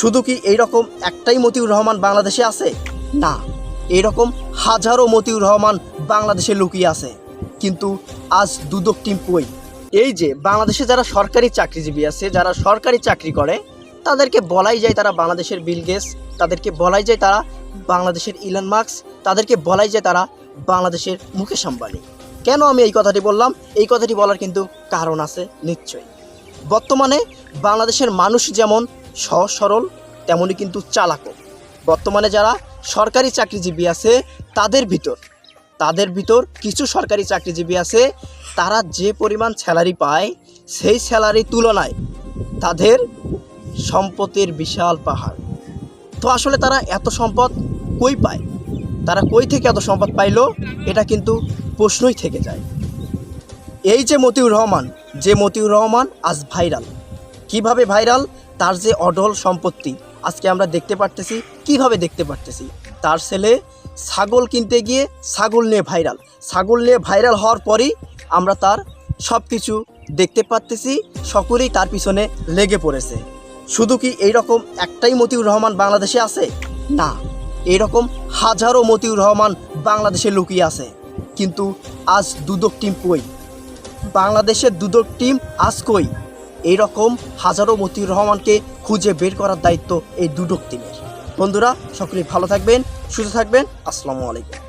শুধু কি এইরকম একটাই মতিউর রহমান বাংলাদেশে আছে? না এরকম হাজারো মতিউর রহমান বাংলাদেশে লুকিয়ে আছে। কিন্তু আজ দুদক টিম কই? এই যে বাংলাদেশে যারা সরকারি চাকরিজীবী আছে, যারা সরকারি চাকরি করে, তাদেরকে বলাই যায় তারা বাংলাদেশের বিল গেটস তাদেরকে বলাই যায় তারা বাংলাদেশের ইলন মার্কস তাদেরকে বলাই যায় তারা বাংলাদেশের মুকেশ আম্বানি। কেন আমি এই কথাটি বললাম? এই কথাটি বলার কিন্তু কারণ আছে নিশ্চয়ই। বর্তমানে বাংলাদেশের মানুষ যেমন সহজ সরল তেমনই কিন্তু চালাকও। বর্তমানে যারা সরকারি চাকরিজীবী আছে, তাদের ভিতর তাদের ভিতর কিছু সরকারি চাকরিজীবী আছে, তারা যে পরিমাণ স্যালারি পায়, সেই স্যালারির তুলনায় তাদের সম্পদের বিশাল পাহাড়। তো আসলে তারা এত সম্পদ কই পায়? তারা কই থেকে এত সম্পদ পাইলো? এটা কিন্তু প্রশ্নই থেকে যায়। এই যে মতিউর রহমান, যে মতিউর রহমান আজ ভাইরাল। কীভাবে ভাইরাল? তার যে অঢল সম্পত্তি, আজকে আমরা দেখতে পারতেছি, কীভাবে দেখতে পারতেছি? তার ছেলে ছাগল কিনতে গিয়ে ছাগল নিয়ে ভাইরাল ছাগল নিয়ে ভাইরাল হওয়ার পরই আমরা তার সব কিছু দেখতে পারতেছি, সকলেই তার পিছনে লেগে পড়েছে। শুধু কি এইরকম একটাই মতিউর রহমান বাংলাদেশে আছে? না এরকম হাজারো মতিউর রহমান বাংলাদেশে লুকিয়ে আছে। কিন্তু আজ দুদক টিম কই? বাংলাদেশের দুদক টিম আজ কই? এইরকম হাজারো মতিউর রহমানকে খুঁজে বের করার দায়িত্ব এই দুদক টিমের। বন্ধুরা, সকলেই ভালো থাকবেন, সুস্থ থাকবেন। আসসালামু আলাইকুম।